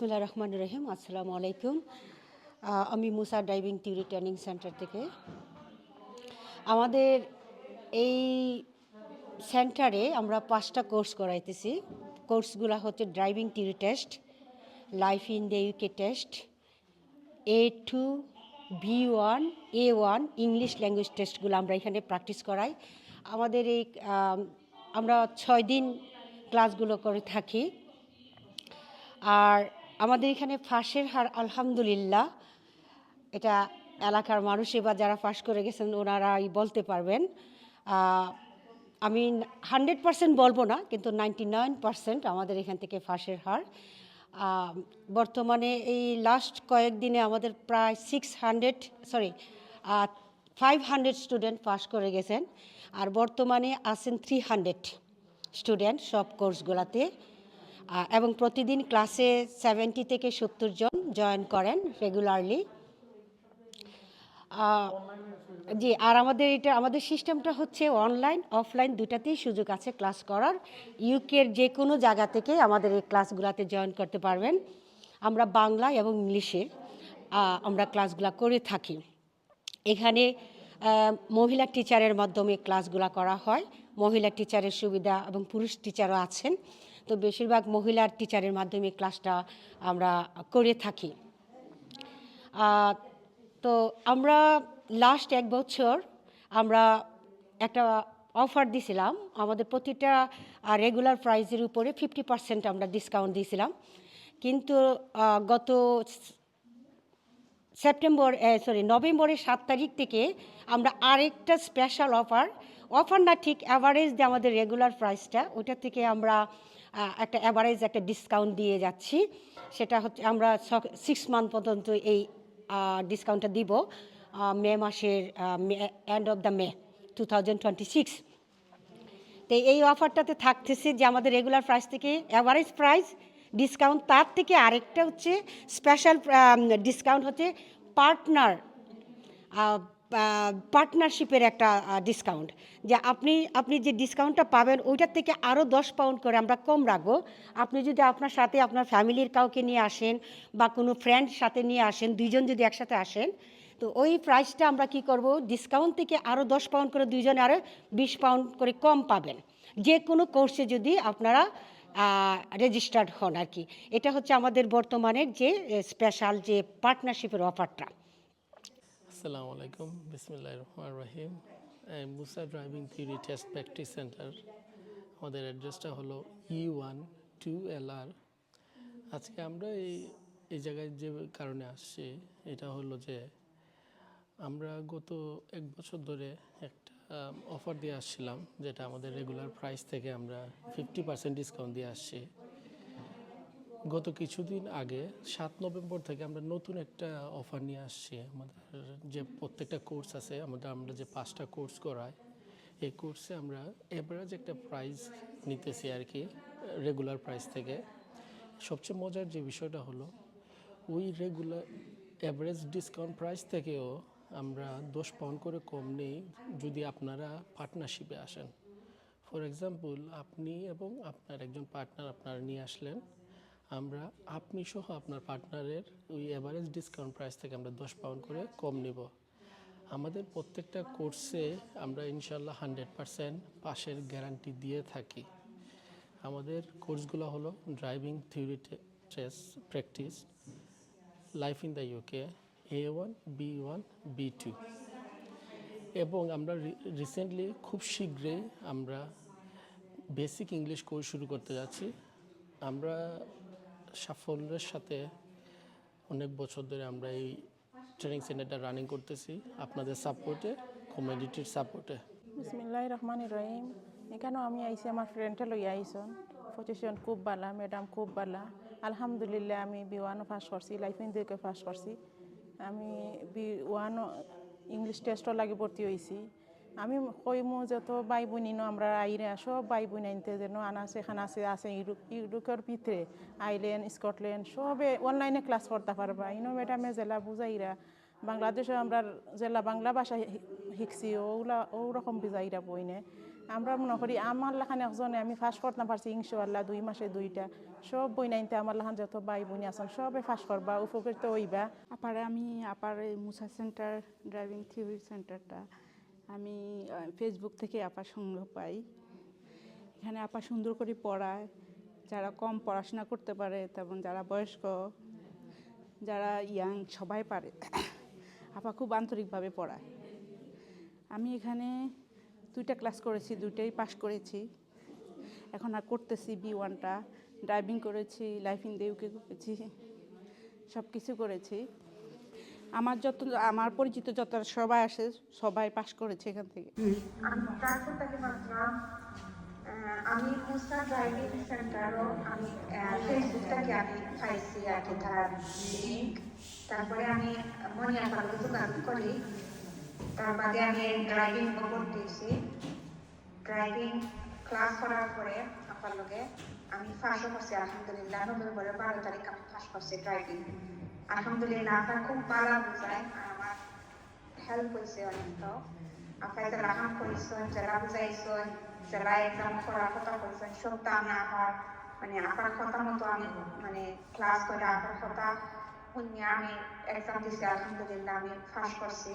বিসমুল্লাহ রহমান রহিম, আসসালামু আলাইকুম। আমি Musa driving theory training centre থেকে। আমাদের এই সেন্টারে আমরা পাঁচটা কোর্স করাইতেছি। কোর্সগুলো হচ্ছে driving theory test life in the UK test A two B one A one English language টেস্টগুলো আমরা এখানে প্র্যাকটিস করাই। আমাদের এই আমরা ছয় দিন ক্লাসগুলো করে থাকি। আর আমাদের এখানে ফাঁসের হার, আলহামদুলিল্লাহ। এটা এলাকার মানুষই বা যারা ফাঁস করে গেছেন, ওনারাই বলতে পারবেন। আমি হান্ড্রেড পার্সেন্ট বলব না, কিন্তু নাইনটি নাইন পার্সেন্ট আমাদের এখান থেকে ফাঁসের হার। বর্তমানে এই লাস্ট কয়েকদিনে আমাদের প্রায় six hundred sorry five hundred student pass করে গেছেন। আর বর্তমানে আছেন থ্রি হান্ড্রেড স্টুডেন্ট সব কোর্সগুলোতে এবং প্রতিদিন ক্লাসে সেভেন্টি থেকে সত্তর জন জয়েন করেন রেগুলারলি জি, আর আমাদের এটা, আমাদের সিস্টেমটা হচ্ছে অনলাইন অফলাইন দুটাতেই সুযোগ আছে ক্লাস করার। ইউকের যে কোনো জায়গা থেকে আমাদের এই ক্লাসগুলোতে জয়েন করতে পারবেন। আমরা বাংলা এবং ইংলিশে আমরা ক্লাসগুলো করে থাকি। এখানে মহিলা টিচারের মাধ্যমে ক্লাসগুলো করা হয়। মহিলা টিচারের সুবিধা এবং পুরুষ টিচারও আছেন। তো বেশিরভাগ মহিলার টিচারের মাধ্যমে ক্লাসটা আমরা করে থাকি। তো আমরা লাস্ট এক বছর আমরা একটা অফার দিছিলাম। আমাদের প্রতিটা রেগুলার প্রাইজের উপরে ফিফটি পার্সেন্ট আমরা ডিসকাউন্ট দিয়েছিলাম কিন্তু গত সেপ্টেম্বর সরি নভেম্বরের সাত তারিখ থেকে আমরা আরেকটা স্পেশাল অফার অফার না, ঠিক অ্যাভারেজ যে আমাদের রেগুলার প্রাইসটা ওটা থেকে আমরা একটা অ্যাভারেজ একটা ডিসকাউন্ট দিয়ে যাচ্ছি। সেটা হচ্ছে আমরা সিক্স মান্থ পর্যন্ত এই ডিসকাউন্টটা দিব মে মাসের end of the May two thousand twenty six তো এই অফারটাতে থাকতেছে যে আমাদের রেগুলার প্রাইস থেকে অ্যাভারেজ প্রাইস ডিসকাউন্ট তার থেকে আরেকটা হচ্ছে স্পেশাল ডিসকাউন্ট হচ্ছে পার্টনার পার্টনারশিপের একটা ডিসকাউন্ট যে আপনি আপনি যে ডিসকাউন্টটা পাবেন, ওইটার থেকে আরও দশ পাউন্ড করে আমরা কম রাখব। আপনি যদি আপনার সাথে আপনার ফ্যামিলির কাউকে নিয়ে আসেন বা কোনো ফ্রেন্ড সাথে নিয়ে আসেন, দুইজন যদি একসাথে আসেন, তো ওই প্রাইসটা আমরা কি করব? ডিসকাউন্ট থেকে আরও দশ পাউন্ড করে দুইজনে আরও বিশ পাউন্ড করে কম পাবেন। যে কোনো কোর্সে যদি আপনারা রেজিস্টার্ড হন আর কি। এটা হচ্ছে আমাদের বর্তমানের যে স্পেশাল যে পার্টনারশিপের অফারটা আসসালামু আলাইকুম। বিসমিল্লাহ রহমান রহিম। Musa driving theory test practice centre. আমাদের অ্যাড্রেসটা হলো ই ওয়ান টু এল আর আজকে আমরা এই এই জায়গায় যে কারণে আসছি, এটা হলো যে আমরা গত এক বছর ধরে একটা অফার দিয়ে আসছিলাম, যেটা আমাদের রেগুলার প্রাইস থেকে আমরা ফিফটি পার্সেন্ট ডিসকাউন্ট দিয়ে আসছি। গত কিছুদিন আগে, সাত নভেম্বর থেকে আমরা নতুন একটা অফার নিয়ে আসছি। আমাদের যে প্রত্যেকটা কোর্স আছে, আমাদের, আমরা যে পাঁচটা কোর্স করাই, এই কোর্সে আমরা এভারেজ একটা প্রাইস নিতেছি আর কি রেগুলার প্রাইস থেকে। সবচেয়ে মজার যে বিষয়টা হলো, ওই রেগুলার অ্যাভারেজ ডিসকাউন্ট প্রাইস থেকেও আমরা দশ পাউন্ড করে কম নেই যদি আপনারা পার্টনারশিপে আসেন। ফর এক্সাম্পল আপনি এবং আপনার একজন পার্টনার আপনারা নিয়ে আসলেন আমরা আপনি সহ আপনার পার্টনারের ওই অ্যাভারেজ ডিসকাউন্ট প্রাইস থেকে আমরা দশ পাউন্ড করে কম নিব। আমাদের প্রত্যেকটা কোর্সে আমরা ইনশাল্লাহ হান্ড্রেড পারসেন্ট পাশের গ্যারান্টি দিয়ে থাকি। আমাদের কোর্সগুলো হলো driving theory test practice life in the UK A one B one B two এবং আমরা রিসেন্টলি খুব শীঘ্রই আমরা বেসিক ইংলিশ কোর্স শুরু করতে যাচ্ছি। আমরা সাফল্যের সাথে অনেক বছর ধরে আমরা এই ট্রেনিং সেন্টারটা রানিং করতেছি। আপনাদের সাপোর্টে কমিউনিটির সাপোর্টে বিসমিল্লাহ রহমান রহিম। এখানেও আমি আইসি আমার ফ্রেন্ডে লই আইসন। পজিশন খুব বালা ম্যাডাম খুব বালা। আলহামদুলিল্লাহ, আমি বি ওয়ানও পাস করছি লাইফ ইন্দিকে পাস করছি। আমি বি ওয়ানও ইংলিশ টেস্টও লাগে ভর্তি হয়েছি আমি কইমু যত বাই বোনিনো আমরা আইরে সব বাই বোন আনতে যেন আনা সেখানে আছে ইউরোপের ভিতরে, আইল্যান্ড, স্কটল্যান্ড, সবে অনলাইনে ক্লাস করতে পারবা। ইনো ম্যাডামে জেলা বুঝাইরা, বাংলাদেশে আমরা জেলা বাংলা ভাষা শিখছি ওগুলা ওরকম বুঝাইরা বইনে। আমরা মনে করি আমার লাখান একজনে, আমি ফাঁস করতে পারছি ইনশাল্লাহ দুই মাসে দুইটা। সব বই নাইনতে আমার লাখান যত ভাই বোন আছেন, সবে ফাঁস করবা, উপকৃত হইবা। আপারে আমি, আপার মুসা সেন্টার, ড্রাইভিং থিওরি সেন্টারটা আমি ফেসবুক থেকে আপা সংগ্রহ পাই। এখানে আপা সুন্দর করে পড়ায়। যারা কম পড়াশোনা করতে পারে, তেমন যারা বয়স্ক, যারা ইয়াং, সবাই পারে। আপা খুব আন্তরিকভাবে পড়ায়। আমি এখানে দুইটা ক্লাস করেছি, দুইটাই পাশ করেছি। এখন আর করতেছি বি ওয়ানটা ড্রাইভিং করেছি লাইফ ইন দেউকে করেছি সব কিছু করেছি। আমার যত, আমার পরিচিত যত সবাই আসে, সবাই পাশ করেছে এখান থেকে। আমি মুসা ড্রাইভিং সেন্টারও আমি ফেসবুক থেকে আমি পাইছি আর কি তার লিঙ্ক তারপরে আমি মনিয়া পালকে যোগাযোগ করি। তার বাদে আমি ড্রাইভিং দিয়েছি। ড্রাইভিং ক্লাস করার পরে আপনার লগে আমি ফার্স্ট করছি, আলহামদুলিল্লাহ। নভেম্বরের বারো তারিখ আমি ফার্স্ট করছি ড্রাইভিং আলহামদুলিল্লাহ আপনার খুব ভালো বুঝায়, আমার হেল্প হয়েছে অনেকটাও আপনার যারা কাম করেছেন, যারা বুঝাইছেন, যারা এক্সাম করার কথা করেছেন সবটা আমি আমার মানে আপনার কথা মতো আমি মানে ক্লাস করে আপনার কথা শুনিয়ে আমি এক্সাম দিছি, আলহামদুলিল্লাহ, আমি ফার্স্ট করছি।